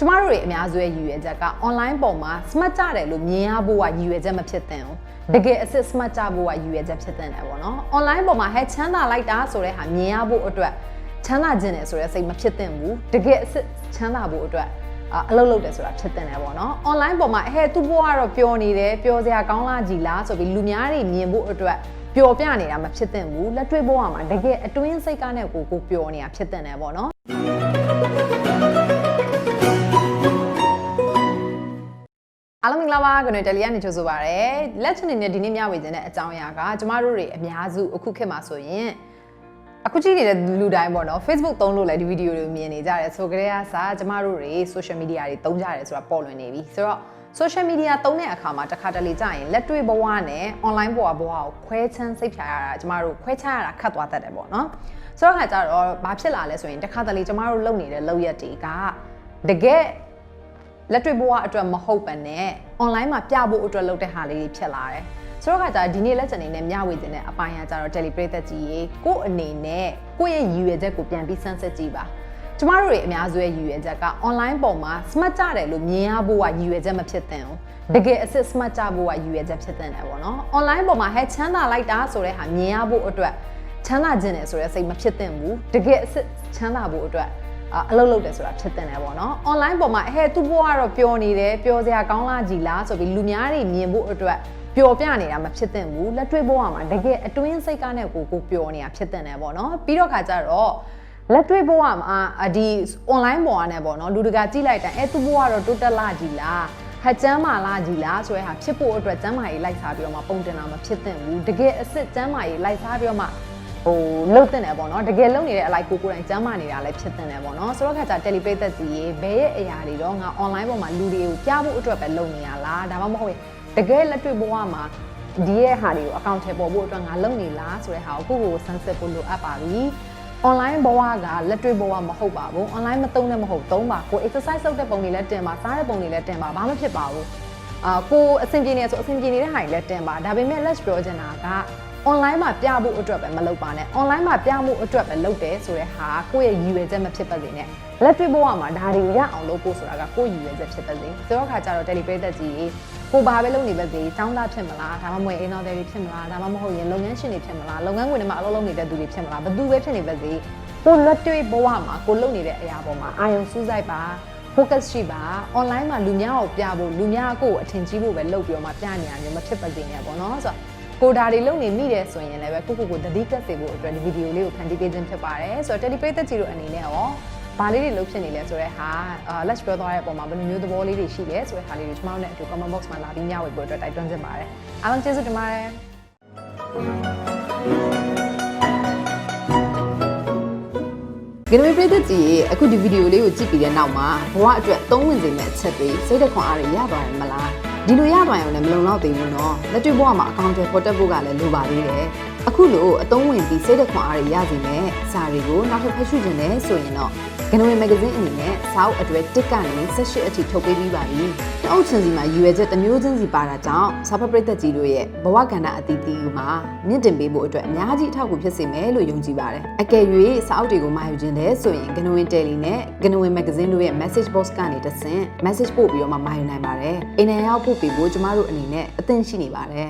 ကျမတို့တွေအများစုရဲ့ရည်ရွယ်ချက်က online ပေါ်မှာ smart ကြတယ်လို့မြင်ရဖို့ကရည်ရွယ်ချက်မဖြစ်သင့်ဘူးတကယ်အစ်စ် smart ကြဖို့ကရည်ရွယ်ချက်ဖြစ်သင့်တယ်ပေါ့နော် online ပေါ်မှာဟဲချမ်းသာလိုက်တာဆိုတဲ့ဟာမြင်ရဖို့အတွက်ချမ်းသာခြင်းတယ်ဆိုတဲ့စိတ်မဖြစ်သင့်ဘူးတကယ်အစ်စ်ချမ်းသာဖို့အတွက်အာအလုပ်လုပ်တယ်ဆိုတာဖြစ်တင်တယ်ပေါ့နော် online ပေါ်မှာဟဲ့သူ့ဘဝကတော့ပျော်နေတယ်ပျော်စရာကောင်းလားကြီးလားဆိုပြီးလူများတွေမြင်ဖို့အတွက်ပျော်ပြနေတာမဖြစ်သင့်ဘူးလက်တွေ့ဘဝမှာတကယ်အတွင်းစိတ်ကနဲ့ကိုကိုပျော်နေတာဖြစ်တင်တယ်ပေါ့နော် ဂလာပါကျွန်တော်တယ်လီယာနေချိုဆိုပါရယ်လက်ချင်နေတဲ့ဒီနေ့မျှဝေခြင်းတဲ့အကြောင်းအရာကကျမတို့တွေအများစုအခုခေတ်မှာဆိုရင်အခုကြည့်နေတဲ့လူတိုင်းပေါ့နော် Facebook သုံးလို့လည်းဒီဗီဒီယိုတွေကိုမြင်နေကြတယ်ဆိုကြတဲ့အခါကျမတို့တွေ social media တွေသုံးကြတယ်ဆိုတာပေါ်လွင်နေပြီဆိုတော့ social media သုံးတဲ့အခါမှာတစ်ခါတလေကြာရင်လက်တွေ့ဘဝနဲ့ online ဘဝဘဝကိုခွဲချမ်းစိတ်ဖြာရတာကျမတို့ခွဲခြားရတာခတ်သွားတတ်တယ်ပေါ့နော်ဆိုတော့ခါကျတော့ဘာဖြစ်လာလဲဆိုရင်တစ်ခါတလေကျမတို့လုပ်နေတဲ့လုပ်ရက်တွေကတကယ်လက်တွေ့ဘဝအတွက်မဟုတ်ပါနဲ့ online မှာပြဖို့အတွက်လုပ်တဲ့ဟာလေးတွေဖြစ်လာတယ်။ဆိုတော့ကကြာဒီနေ့လက်ကျန်နေနဲ့မျှဝေခြင်းတဲ့အပိုင်းကကြတော့ daily ပရိသတ်ကြီးရေကို့အနေနဲ့ကိုယ့်ရဲ့ရည်ရွယ်ချက်ကိုပြန်ပြီးစမ်းစစ်ကြည့်ပါ။ကျမတို့တွေအများစုရဲ့ရည်ရွယ်ချက်က online ပေါ်မှာ smart ကြတယ်လို့မြင်ရဖို့ကရည်ရွယ်ချက်မဖြစ်သင့်ဘူး။တကယ်အစ်စ် smart ကြဖို့ကရည်ရွယ်ချက်ဖြစ်သင့်တယ်ပေါ့နော်။ online ပေါ်မှာဟဲချမ်းသာလိုက်တာဆိုတဲ့ဟာမြင်ရဖို့အတွက်ချမ်းသာခြင်းတယ်ဆိုတဲ့စိတ်မဖြစ်သင့်ဘူး။တကယ်အစ်စ်ချမ်းသာဖို့အတွက် အာအလုပ်လုပ်တယ်ဆိုတာဖြစ်တင်တယ်ပေါ့နော်။ online ပေါ်မှာဟဲ့သူ့ဘဝကတော့ပျော်နေတယ်ပျော်စရာကောင်းလားကြီးလားဆိုပြီးလူများတွေမြင်ဖို့အတွက်ပျော်ပြနေတာမဖြစ်သင့်ဘူးလက်တွေ့ဘဝမှာတကယ်အတွင်းစိတ်ကနဲ့ကိုကိုပျော်နေတာဖြစ်တင်တယ်ပေါ့နော်။ပြီးတော့ခါကျတော့လက်တွေ့ဘဝမှာအဒီ online ပေါ်ကနေပေါ့နော်လူတကာကြည့်လိုက်တိုင်းအဲသူ့ဘဝကတော့တိုးတက်လာကြီးလားဟကျမ်းမာလာကြီးလားဆိုတဲ့ဟာဖြစ်ဖို့အတွက်ကျမ်းမာရေးလိုက်စားပြီးတော့မှပုံတင်တာမဖြစ်သင့်ဘူးတကယ်အစ်စ်ကျမ်းမာရေးလိုက်စားပြီးတော့မှ ဟိုလှုပ်တင်တယ်ပေါ့နော်တကယ်လှုပ်နေတဲ့အလိုက်ကိုကိုယ်တိုင်ကျမ်းမာနေတာလည်းဖြစ်တင်တယ်ပေါ့နော်ဆိုတော့ခါကျတယ်လီပိတ်သက်ကြီးရေဘယ်ရဲ့အရာတွေတော့ငါ online ပေါ်မှာလူတွေကိုကြားဖို့အတွက်ပဲလုပ်နေရလားဒါမှမဟုတ်ရင်တကယ်လက်တွေ့ဘဝမှာဒီရဲ့ဟာတွေကိုအကောင့်ထဲပေါ်ဖို့အတွက်ငါလုပ်နေလားဆိုတဲ့ဟာကိုကိုယ့်ကိုယ်ဆန်းစစ်ဖို့လိုအပ်ပါပြီ online ဘဝကလက်တွေ့ဘဝမဟုတ်ပါဘူး online မသုံးနဲ့မဟုတ်သုံးပါကို exercise လုပ်တဲ့ပုံတွေလည်းတင်ပါစားတဲ့ပုံတွေလည်းတင်ပါဘာမှဖြစ်ပါဘူးအာကိုအဆင်ပြေနေဆိုအဆင်ပြေနေတဲ့ဟာတွေလည်းတင်ပါဒါပေမဲ့ let's ပြောချင်တာက online မှာပြဖို့အတွက်ပဲမလုပ်ပါနဲ့ online မှာပြမှုအတွက်ပဲလုပ်တယ်ဆိုတဲ့ဟာကိုယ့်ရဲ့ရည်ရွယ်ချက်မဖြစ်ပါစေနဲ့လက်တွေ့ဘဝမှာဒါတွေရအောင်လုပ်ဖို့ဆိုတာကကိုယ့်ရည်ရွယ်ချက်ဖြစ်ပါစေဆိုတော့ခါကျတော့ daily pay သက်ကြီးကိုဘာပဲလုပ်နေပါစေចောင်းသားဖြစ်မလားဒါမှမဟုတ်အိမ်တော်တွေဖြစ်မလားဒါမှမဟုတ်ရင်လုပ်ငန်းရှင်တွေဖြစ်မလားလုပ်ငန်းခွင်တွေမှာအလုပ်လုပ်နေတဲ့သူတွေဖြစ်မလားဘယ်သူပဲဖြစ်နေပါစေကိုလက်တွေ့ဘဝမှာကိုလုပ်နေတဲ့အရာပေါ်မှာအာရုံစူးစိုက်ပါ focus ရှိပါ online မှာလူများကိုပြဖို့လူများကိုအထင်ကြီးဖို့ပဲလုပ်ပြီးတော့မှပြနေရမျိုးမဖြစ်ပါစေနဲ့ပေါ့နော်ဆိုတော့ ကိုဒါတွေလုပ်နေမိတယ်ဆိုရင်လည်းပဲကိုကိုကိုတတိကတ်စေဖို့အတွက်ဒီဗီဒီယိုလေးကိုဖန်တီးပေးခြင်းဖြစ်ပါတယ်ဆိုတော့ Teleplay သက်ကြီးတို့အနေနဲ့ရောဘာလေးတွေလုပ်ဖြစ်နေလဲဆိုတဲ့ဟာအာ let's ပြောသွားတဲ့အပေါ်မှာဘယ်လိုမျိုးသဘောလေးတွေရှိလဲဆိုတဲ့ဟာလေးတွေကျွန်တော်တို့နဲ့အတူ comment box မှာလာပြီးမျှဝေဖို့အတွက်တိုက်တွန်းချင်ပါတယ်အားလုံးကျေးဇူးတင်ပါတယ်ဂရမီပရိသတ်ကြီးရေအခုဒီဗီဒီယိုလေးကိုကြည့်ပြီးတဲ့နောက်မှာဘဝအတွက်သုံးဝင်စေမယ့်အချက်တွေစိတ်သက်ခွန်အားတွေရသွားရင်မလား ဒီလိုရပါရုံနဲ့မလုံလောက်သေးဘူးနော်လက်တွေ့ဘဝမှာအကောင့်တွေပေါ်တက်ဖို့ကလည်းလိုပါသေးတယ်အခုလိုအတုံးဝင်ပြီးစိတ်တခွန်အားတွေရစီမဲ့စာတွေကိုနောက်ထပ်ဖတ်ရှုခြင်းနဲ့ဆိုရင်တော့ ဂနဝေမဂ္ဂဇင်းအနေနဲ့စာအုပ်အတွဲ1ကနေ18အထိထုတ်ပေးပြီးပါပြီ။တအုပ်ချင်းစီမှာရည်ရွယ်ချက်တစ်မျိုးချင်းစီပါတာကြောင့်စာဖတ်ပရိသတ်ကြီးတို့ရဲ့ဘဝကဏ္ဍအသီးသီးမှာမြင့်တင်ပေးဖို့အတွက်အများကြီးအထောက်အကူဖြစ်စေမယ်လို့ယုံကြည်ပါတယ်။အကယ်၍စာအုပ်တွေကိုမှာယူခြင်းတဲ့ဆိုရင်ဂနဝင်တယ်လီနဲ့ဂနဝင်မဂ္ဂဇင်းတို့ရဲ့ message box ကနေတဆင့် message ပို့ပြီးတော့မှမှာယူနိုင်ပါတယ်။အိမ်နယ်ရောက်ပို့ပေးဖို့ကျမတို့အနေနဲ့အသင့်ရှိနေပါတယ်